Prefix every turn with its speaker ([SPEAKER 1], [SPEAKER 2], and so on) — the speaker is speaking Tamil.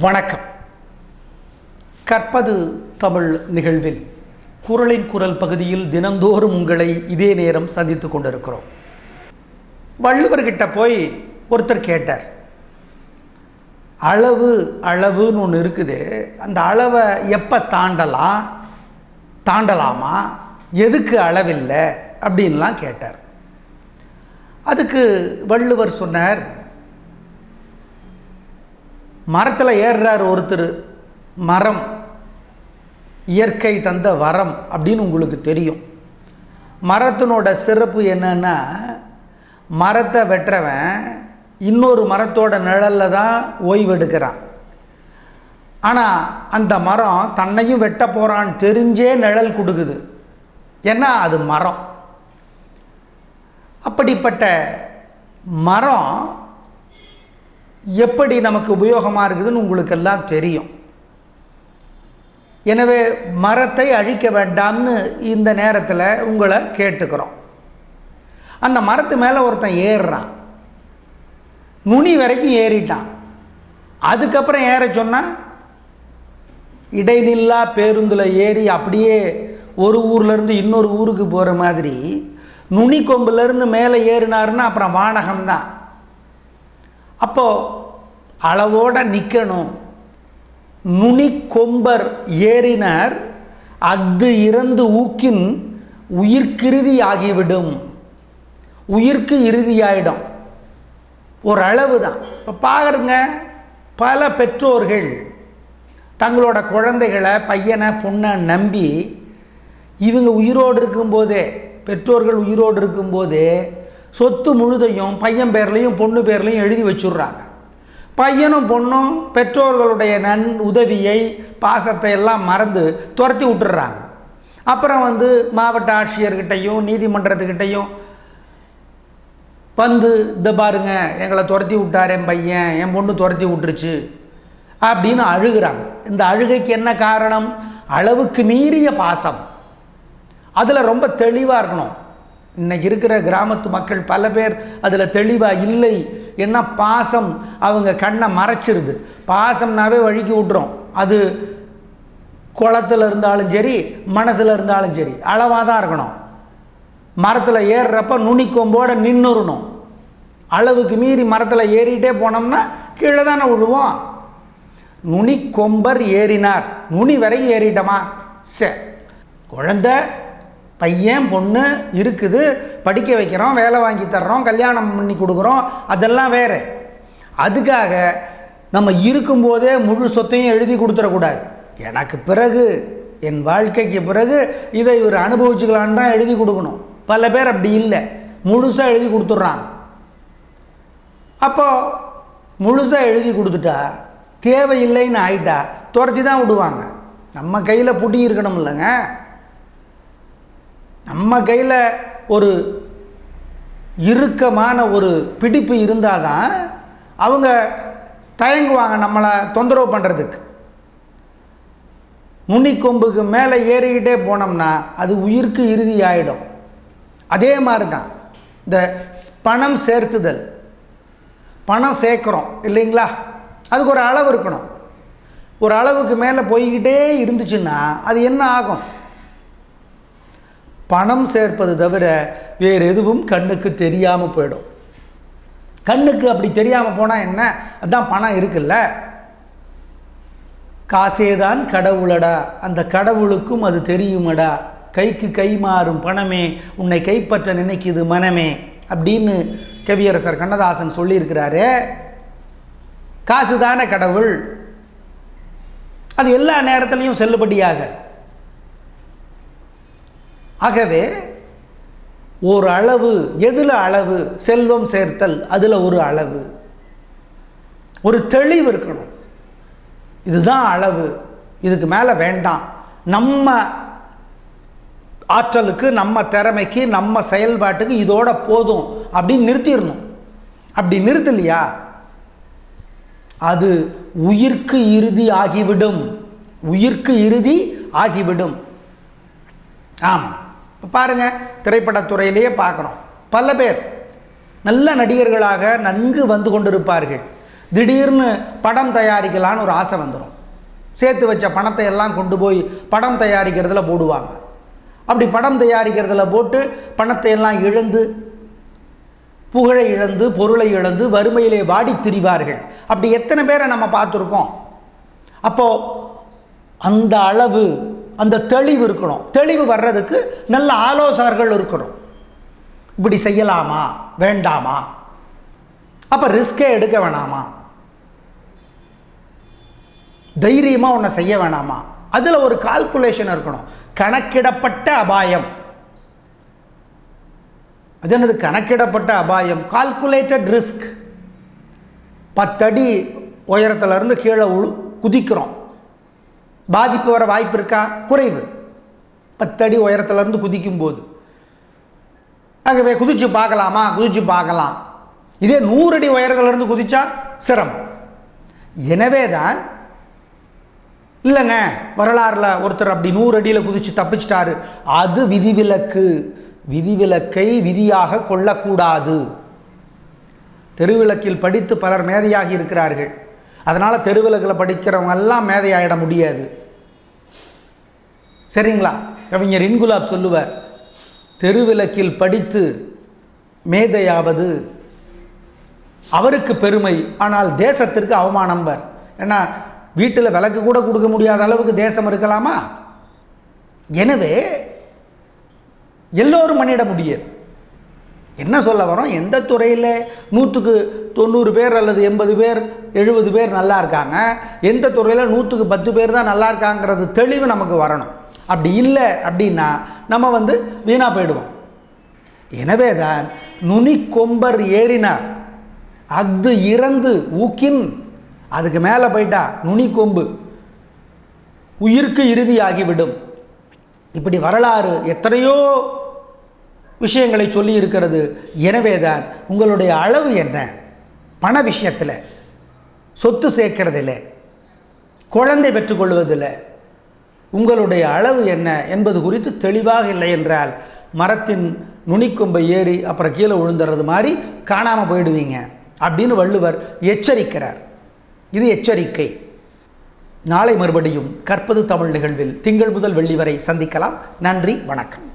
[SPEAKER 1] வணக்கம். கற்பது தமிழ் நிகழ்வில். குரலின் குரல் பகுதியில் தினந்தோறும் உங்களை இதே நேரம் சந்தித்து கொண்டிருக்கிறோம். வள்ளுவர்கிட்ட போய் ஒருத்தர் கேட்டார். அளவு அளவுன்னு ஒன்று இருக்குது. அந்த அளவை எப்போ தாண்டலாம்? தாண்டலாமா? எதுக்கு அளவில்லை? அப்படின்லாம் கேட்டார். அதுக்கு வள்ளுவர் சொன்னார் மரத்தில் ஏறுறார் ஒருத்தர். மரம். இயற்கை தந்த வரம் அப்படின்னு உங்களுக்கு தெரியும். மரத்தினோட சிறப்பு என்னன்னா மரத்தை வெட்டுறவன் இன்னொரு மரத்தோட நிழலில் தான் ஓய்வெடுக்கிறான். ஆனால் அந்த மரம் தன்னையும் வெட்ட போகிறான்னு தெரிஞ்சே நிழல் கொடுக்குது. ஏன்னா அது மரம். அப்படிப்பட்ட மரம் எப்படி நமக்கு உபயோகமாக இருக்குதுன்னு உங்களுக்கெல்லாம் தெரியும். எனவே மரத்தை அழிக்க வேண்டாம்னு இந்த நேரத்தில் உங்களை கேட்டுக்கிறோம். அந்த மரத்து மேலே ஒருத்தன் ஏறுறான். நுனி வரைக்கும் ஏறிட்டான். அதுக்கப்புறம் ஏற சொன்னால் இடைநில்லா பேருந்தில் ஏறி அப்படியே ஒரு ஊர்லேருந்து இன்னொரு ஊருக்கு போகிற மாதிரி நுனி கொம்புலேருந்து மேலே ஏறினாருன்னா அப்புறம் வானகம்தான். அப்போது அளவோடு நிற்கணும் நுனி கொம்பர் ஏறினார் அஃது இறந்து ஊக்கின் உயிர்க்கிருதி ஆகிவிடும். உயிர்க்கு இறுதியாயிடும். ஒரு அளவு தான் இப்போ பாருங்க பல பெற்றோர்கள் தங்களோட குழந்தைகளை பையனை பொண்ணை நம்பி இவங்க உயிரோடு இருக்கும்போதே பெற்றோர்கள் உயிரோடு இருக்கும்போதே சொத்து முழுதையும் பையன் பேர்லையும் பொண்ணு பேர்லையும் எழுதி வச்சுடுறாங்க. பையனும் பொண்ணும் பெற்றோர்களுடைய நன் உதவியை பாசத்தை எல்லாம் மறந்து துரத்தி விட்டுறாங்க அப்புறம் வந்து மாவட்ட ஆட்சியர்கிட்டையும் நீதிமன்றத்துக்கிட்டையும் வந்து இந்த பாருங்க எங்களை துரத்தி விட்டார் என் பையன் என் பொண்ணு துரத்தி விட்டுருச்சு அப்படின்னு அழுகிறாங்க. இந்த அழுகைக்கு என்ன காரணம்? அளவுக்கு மீறிய பாசம். அதில் ரொம்ப தெளிவாக இருக்கணும். இன்னைக்கு இருக்கிற கிராமத்து மக்கள் பல பேர் அதில் தெளிவாக இல்லை. என்ன பாசம் அவங்க கண்ணை மறைச்சிருது. பாசம்னாவே வழுக்கி விட்டுரும். அது குளத்தில் இருந்தாலும் சரி மனசில் இருந்தாலும் சரி அளவாக தான் இருக்கணும். மரத்தில் ஏறுறப்ப நுனிக்கொம்போடு நின்றுறணும் அளவுக்கு மீறி மரத்தில் ஏறிட்டே போனோம்னா கீழே தானே விழுவோம். நுனி கொம்பர் ஏறினார். நுனி வரைக்கும் ஏறிட்டோமா? சே. குழந்த பையன் பொண்ணு இருக்குது படிக்க வைக்கிறோம் வேலை வாங்கி தர்றோம் கல்யாணம் பண்ணி கொடுக்குறோம் அதெல்லாம் வேறு. அதுக்காக நம்ம இருக்கும்போதே முழு சொத்தையும் எழுதி கொடுத்துடக்கூடாது. எனக்கு பிறகு என் வாழ்க்கைக்கு பிறகு இதை இவர் அனுபவிச்சுக்கலான்னு தான் எழுதி கொடுக்கணும். பல பேர் அப்படி இல்லை. முழுசாக எழுதி கொடுத்துட்றாங்க. அப்போது முழுசாக எழுதி கொடுத்துட்டா தேவையில்லைன்னு ஆயிட்டா துரத்தி தான் விடுவாங்க. நம்ம கையில் புட்டி இருக்கணும் இல்லைங்க. நம்ம கையில் ஒரு இறுக்கமான ஒரு பிடிப்பு இருந்தால் தான் அவங்க தயங்குவாங்க நம்மளை தொந்தரவு பண்ணுறதுக்கு நுனிக்கொம்புக்கு மேலே ஏறிக்கிட்டே போனோம்னா அது உயிருக்கு இறுதி ஆகிடும் அதே மாதிரி தான் இந்த பணம் சேர்த்துதல். பணம் சேர்க்குறோம் இல்லைங்களா? அதுக்கு ஒரு அளவு இருக்கணும். ஒரு அளவுக்கு மேலே போய்கிட்டே இருந்துச்சுன்னா அது என்ன ஆகும்? பணம் சேர்ப்பது தவிர வேறு எதுவும் கண்ணுக்கு தெரியாமல் போயிடும். கண்ணுக்கு அப்படி தெரியாமல் போனால் என்ன? அதுதான் பணம் இருக்குல்ல. காசேதான் கடவுளடா. அந்த கடவுளுக்கும் அது தெரியுமடா. கைக்கு கை மாறும் பணமே உன்னை கைப்பற்ற நினைக்குது மனமே அப்படின்னு கவியரசர் கண்ணதாசன் சொல்லியிருக்கிறாரு. காசு தானே கடவுள். அது எல்லா நேரத்துலையும் செல்லுபடியாக ஆகவே ஒரு அளவு எதில் அளவு? செல்வம் சேர்த்தல் அதில் ஒரு அளவு. ஒரு தெளிவு இருக்கணும். இதுதான் அளவு. இதுக்கு மேலே வேண்டாம். நம்ம ஆற்றலுக்கு நம்ம திறமைக்கு நம்ம செயல்பாட்டுக்கு இதோட போதும். அப்படின்னு நிறுத்திடணும். அப்படி நிறுத்தலையா? அது உயிர்க்கு இறுதி ஆகிவிடும். உயிர்க்கு இறுதி ஆகிவிடும். ஆமாம் இப்போ பாருங்கள் திரைப்படத்துறையிலேயே பார்க்குறோம். பல பேர் நல்ல நடிகர்களாக நன்கு வந்து கொண்டிருப்பார்கள். திடீர்னு படம் தயாரிக்கலான்னு ஒரு ஆசை வந்துடும் சேர்த்து வச்ச பணத்தை எல்லாம் கொண்டு போய் படம் தயாரிக்கிறதுல போடுவாங்க. அப்படி படம் தயாரிக்கிறதுல போட்டு பணத்தை எல்லாம் இழந்து புகழை இழந்து பொருளை இழந்து வறுமையிலே வாடி திரிவார்கள். அப்படி எத்தனை பேரை நம்ம பார்த்துருக்கோம்? அப்போது அந்த அளவு அந்த தெளிவு இருக்கணும். தெளிவு வர்றதுக்கு நல்ல ஆலோசகர்கள் இருக்கணும். இப்படி செய்யலாமா? வேண்டாமா? அப்போ ரிஸ்கே எடுக்க வேணாமா? தைரியமாக ஒன்றை செய்ய வேணாமா? அதில் ஒரு கால்குலேஷன் இருக்கணும். கணக்கிடப்பட்ட அபாயம். அது என்னது? கணக்கிடப்பட்ட அபாயம். கால்குலேட்டட் ரிஸ்க் பத்தடி உயரத்துலேருந்து கீழே உழு குதிக்கிறோம். பாதிப்பு வர வாய்ப்பு இருக்கா? குறைவு. பத்தடி உயரத்துலேருந்து குதிக்கும்போது. ஆகவே குதிச்சு பார்க்கலாமா? குதிச்சு பார்க்கலாம். இதே நூறடி உயரத்துலேருந்து குதிச்சா சிரமம். எனவே தான் இல்லைங்க வரலாறில் ஒருத்தர் அப்படி நூறு அடியில் குதிச்சு தப்பிச்சிட்டாரு. அது விதிவிலக்கு. விதிவிலக்கை விதியாக கொள்ளக்கூடாது. தெருவிளக்கில் படித்து பலர் மேதையாகி இருக்கிறார்கள். அதனால் தெருவிளக்கில் படிக்கிறவங்க எல்லாம் மேதையாயிட முடியாது. சரிங்களா? கவிஞர் இன்குலாப் சொல்லுவார் தெருவிளக்கில் படித்து மேதையாவது அவருக்கு பெருமை ஆனால் தேசத்திற்கு அவமானம்பர் ஏன்னா வீட்டில் விளக்கு கூட கொடுக்க முடியாத அளவுக்கு தேசம் இருக்கலாமா? எனவே எல்லோரும் பண்ணிட முடியாது. என்ன சொல்ல வரோம்? எந்த துறையில் நூற்றுக்கு தொண்ணூறு பேர் அல்லது எண்பது பேர் எழுபது பேர் நல்லா இருக்காங்க எந்த துறையில் நூற்றுக்கு பத்து பேர் தான் நல்லா இருக்காங்கிறது தெளிவு நமக்கு வரணும். அப்படி இல்லை அப்படின்னா நம்ம வந்து வீணாக போயிடுவோம். எனவே தான் நுனி கொம்பர் ஏறினார். அஃது இறந்து ஊக்கின் அதுக்கு மேலே போயிட்டா நுனி கொம்பு. உயிருக்கு இறுதியாகிவிடும். இப்படி வரலாறு எத்தனையோ விஷயங்களை சொல்லி இருக்கிறது. எனவே தான் உங்களுடைய அளவு என்ன? பண விஷயத்தில் சொத்து சேர்க்கறதில் குழந்தை பெற்றுக்கொள்வதில் உங்களுடைய அளவு என்ன என்பது குறித்து தெளிவாக இல்லை என்றால் மரத்தின் நுனிக்கொம்பை ஏறி அப்புறம் கீழே விழுந்துறது மாதிரி காணாமல் போயிடுவீங்க அப்படின்னு வள்ளுவர் எச்சரிக்கிறார். இது எச்சரிக்கை. நாளை மறுபடியும் கற்பது தமிழ் நிகழ்வில் திங்கள் முதல் வெள்ளி வரை சந்திக்கலாம். நன்றி வணக்கம்.